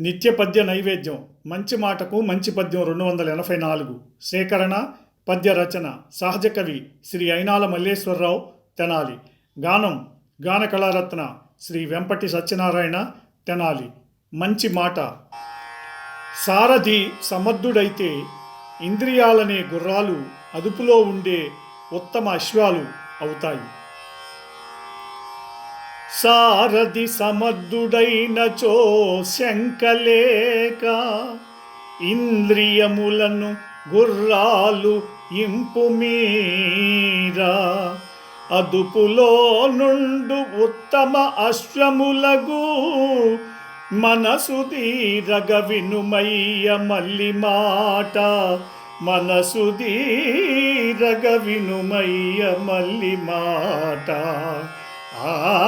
నిత్య పద్య నైవేద్యం. మంచి మాటకు మంచి పద్యం రెండు వందల ఎనభై నాలుగు. సేకరణ పద్య రచన. సహజ కవి శ్రీ అయినాల మల్లేశ్వరరావు తెనాలి. గానం గాన కళారత్న శ్రీ వెంపటి సత్యనారాయణ తెనాలి. మంచి మాట. సారథి సమర్థుడైతే ఇంద్రియాలనే గుర్రాలు అదుపులో ఉండే ఉత్తమ అశ్వాలు అవుతాయి. సారథి సమర్థుడైనచో శంకలేక ఇంద్రియములను గుర్రాలు ఇంపుమీరా అదుపులో నుండు ఉత్తమ అశ్వములగు మనసు దీరగ వినుమయ్య మల్లి మాట. మనసు దీరగ వినుమయ్య మల్లి మాట. ఆ